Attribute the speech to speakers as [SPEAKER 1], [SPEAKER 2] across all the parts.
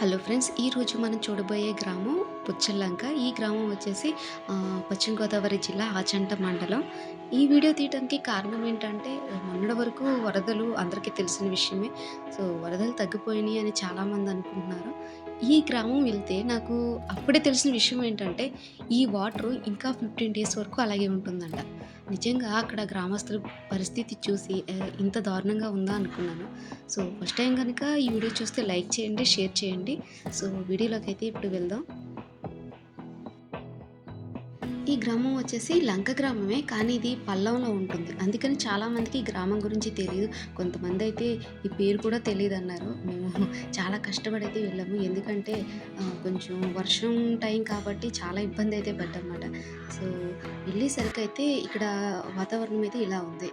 [SPEAKER 1] Hello friends ఈరోజు మనం చూడబోయే గ్రామం పుచ్చల్లంక. ఈ గ్రామం వచ్చేసి పశ్చిమ గోదావరి జిల్లా ఆచంట మండలం. ఈ వీడియో తీయడానికి కారణం ఏంటంటే మొన్నటి వరకు వరదలు అందరికీ తెలిసిన విషయమే. సో వరదలు తగ్గిపోయినాయి అని చాలామంది అనుకుంటున్నారు. ఈ గ్రామం వెళ్తే నాకు అప్పుడే తెలిసిన విషయం ఏంటంటే ఈ వాటర్ ఇంకా ఫిఫ్టీన్ డేస్ వరకు అలాగే ఉంటుందంట. నిజంగా అక్కడ గ్రామస్తుల పరిస్థితి చూసి ఇంత దారుణంగా ఉందా అనుకున్నాను. సో ఫస్ట్ టైం కనుక ఈ వీడియో చూస్తే లైక్ చేయండి షేర్ చేయండి. సో వీడియోలోకి అయితే ఇప్పుడు వెళ్దాం. ఈ గ్రామం వచ్చేసి లంక గ్రామమే కానీ ఇది పల్లంలో ఉంటుంది. అందుకని చాలామందికి ఈ గ్రామం గురించి తెలియదు కొంతమంది అయితే ఈ పేరు కూడా తెలియదు అన్నారు మేము చాలా కష్టపడి అయితే వెళ్ళాము. ఎందుకంటే కొంచెం వర్షం టైం కాబట్టి చాలా ఇబ్బంది అయితే పడ్డమాట సో వెళ్ళేసరికి అయితే ఇక్కడ వాతావరణం అయితే ఇలా ఉంది.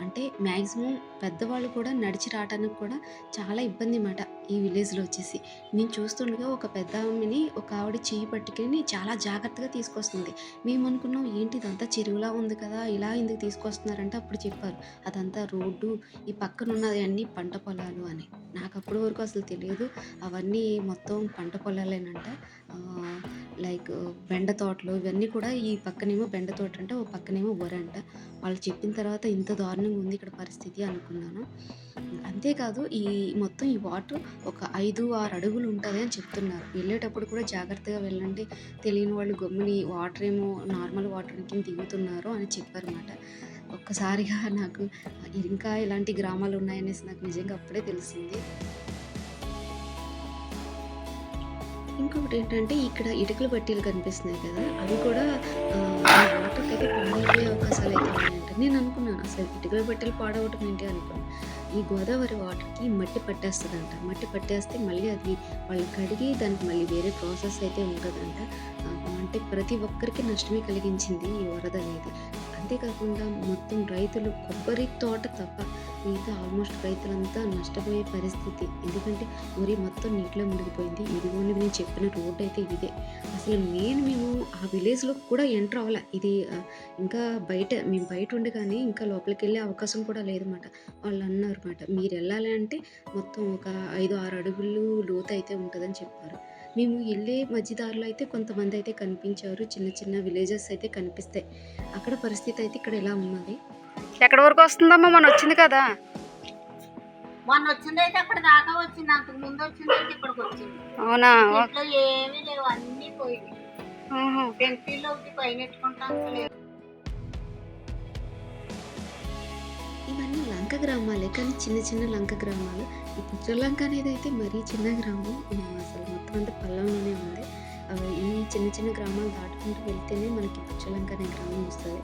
[SPEAKER 1] అంటే మ్యాక్సిమం పెద్దవాళ్ళు కూడా నడిచి రావడానికి కూడా చాలా ఇబ్బంది అన్నమాట ఈ విలేజ్లో వచ్చేసి. నేను చూస్తుండగా ఒక పెద్ద ఆమెని ఒక ఆవిడ చేయి పట్టుకుని చాలా జాగ్రత్తగా తీసుకొస్తుంది. మేము అనుకున్నాం ఏంటి ఇదంతా చెరువులా ఉంది కదా ఇలా ఎందుకు తీసుకొస్తున్నారంటే అప్పుడు చెప్పారు. అదంతా రోడ్డు ఈ పక్కన ఉన్నది పంట పొలాలు అని. నాకు అప్పటి వరకు అసలు తెలియదు. అవన్నీ మొత్తం పంట పొలాలేనంట. లైక్ బెండ తోటలు ఇవన్నీ కూడా ఈ పక్కనేమో బెండ తోట అంటే ఓ పక్కనేమో వరంట. వాళ్ళు చెప్పిన తర్వాత ఇంత దారుణంగా ఉంది ఇక్కడ పరిస్థితి అనుకున్నాను. అంతేకాదు ఈ మొత్తం ఈ వాటర్ ఒక ఐదు ఆరు అడుగులు ఉంటుంది అని చెప్తున్నారు. వెళ్ళేటప్పుడు కూడా జాగ్రత్తగా వెళ్ళండి. తెలియని వాళ్ళు గమ్ముని వాటర్ ఏమో నార్మల్ వాటర్ కింద దిగుతున్నారు అని చెప్పారన్నమాట. ఒక్కసారిగా నాకు ఇంకా ఇలాంటి గ్రామాలు ఉన్నాయనేసి నాకు నిజంగా అప్పుడే తెలిసింది. ఇంకొకటి ఏంటంటే ఇక్కడ ఇటుకల బట్టీలు కనిపిస్తున్నాయి కదా అవి కూడా వాటర్ అయితే అవకాశాలు అయితే ఉన్నాయంట. నేను అనుకున్నాను అసలు ఇటుకల బట్టీలు పాడవటం ఏంటి అనుకున్నాను. ఈ గోదావరి వాటర్కి మట్టి పట్టేస్తుందంట. మట్టి పట్టేస్తే మళ్ళీ అది వాళ్ళు కడిగి దానికి మళ్ళీ వేరే ప్రాసెస్ అయితే ఉంటుందంట అంటే ప్రతి ఒక్కరికి నష్టమే కలిగించింది ఈ వరద అనేది. అంతేకాకుండా మొత్తం రైతులు కొబ్బరి తోట తప్ప మిగతా ఆల్మోస్ట్ రైతులంతా నష్టపోయే పరిస్థితి. ఎందుకంటే వరి మొత్తం నీటిలో మునిగిపోయింది. ఇదిగోని నేను చెప్పిన రోడ్ అయితే ఇదే. అసలు నేను మేము ఆ విలేజ్లో కూడా ఎంటర్ అవ్వాల. ఇది ఇంకా బయట మేము బయట ఉండగానే ఇంకా లోపలికి వెళ్ళే అవకాశం కూడా లేదన్నమాట. వాళ్ళు అన్నారు అనమాట మీరు వెళ్ళాలి అంటే మొత్తం ఒక ఐదు ఆరు అడుగులు లోతు అయితే ఉంటుందని చెప్పారు. మేము వెళ్ళే మధ్యదారిలో అయితే కొంతమంది అయితే కనిపించారు. చిన్న చిన్న విలేజెస్ అయితే కనిపిస్తాయి. అక్కడ పరిస్థితి అయితే ఇక్కడ ఎలా ఉన్నది?
[SPEAKER 2] ఎక్కడి వరకు వస్తుందమ్మా? మన వచ్చింది కదా.
[SPEAKER 3] మొన్న వచ్చిందైతే అక్కడ దాకా వచ్చింది. అంతకు ముందు వచ్చిందైతే ఇక్కడికి వచ్చింది.
[SPEAKER 2] అవునా?
[SPEAKER 3] ఏమీ లేవు. అన్ని పోయినాయి.
[SPEAKER 2] ఊహు.
[SPEAKER 3] పెన్సిల్లో ఒకటి పైన పెట్టుకుంటాం.
[SPEAKER 1] ఇవన్నీ లంక గ్రామాలే కానీ చిన్న చిన్న లంక గ్రామాలు. ఈ పుచ్చలంక అనేది అయితే మరీ చిన్న గ్రామం. అసలు మొత్తం అంతా పల్లంలోనే ఉంది. అవి ఈ చిన్న చిన్న గ్రామాలు దాటుకుంటూ వెళ్తేనే మనకి పుచ్చలంక అనే గ్రామం వస్తుంది.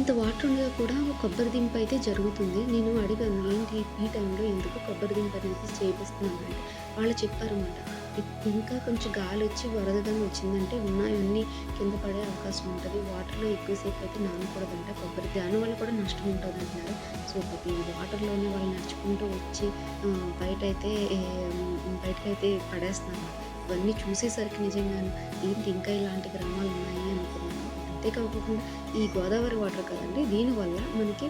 [SPEAKER 1] ఇంత వాటర్ ఉండగా కూడా కొబ్బరి దింపు అయితే జరుగుతుంది. నేను అడిగాను ఏంటి ఈ టైంలో ఎందుకు కొబ్బరి దింప అనేది చేపిస్తున్నాను అంటే వాళ్ళు చెప్పారన్నమాట. ఇంకా కొంచెం గాలి వచ్చి వరదగా వచ్చిందంటే ఉన్నాయన్నీ కింద పడే అవకాశం ఉంటుంది. వాటర్లో ఎక్కువసేపు అయితే నానకూడదంట కొబ్బరి. దానివల్ల కూడా నష్టం ఉంటుంది అంటున్నారు సో ఈ వాటర్లోనే వాళ్ళు నడుచుకుంటూ వచ్చి బయట అయితే బయటకైతే పడేస్తున్నారు. ఇవన్నీ చూసేసరికి నిజంగా ఏంటి ఇంకా ఇలాంటి గ్రామాలు ఉన్నాయి అనుకున్నాను. అంతేకాకుండా ఈ గోదావరి వాటర్ కదండి దీనివల్ల మనకి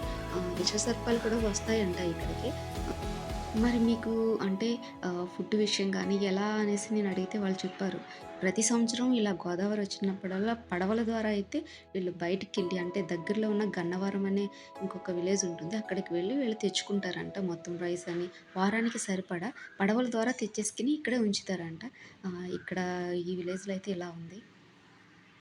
[SPEAKER 1] విషసర్పాలు కూడా వస్తాయంట ఇక్కడికి. మరి మీకు అంటే ఫుడ్ విషయం కానీ ఎలా అనేసి నేను అడిగితే వాళ్ళు చెప్పారు. ప్రతి సంవత్సరం ఇలా గోదావరి వచ్చినప్పుడల్లా పడవల ద్వారా అయితే వీళ్ళు బయటికి వెళ్ళి అంటే దగ్గరలో ఉన్న గన్నవరం అనే ఇంకొక విలేజ్ ఉంటుంది అక్కడికి వెళ్ళి వీళ్ళు తెచ్చుకుంటారంట మొత్తం రైస్ అని. వారానికి సరిపడా పడవల ద్వారా తెచ్చేసుకుని ఇక్కడే ఉంచుతారంట. ఇక్కడ ఈ విలేజ్లో అయితే ఇలా ఉంది.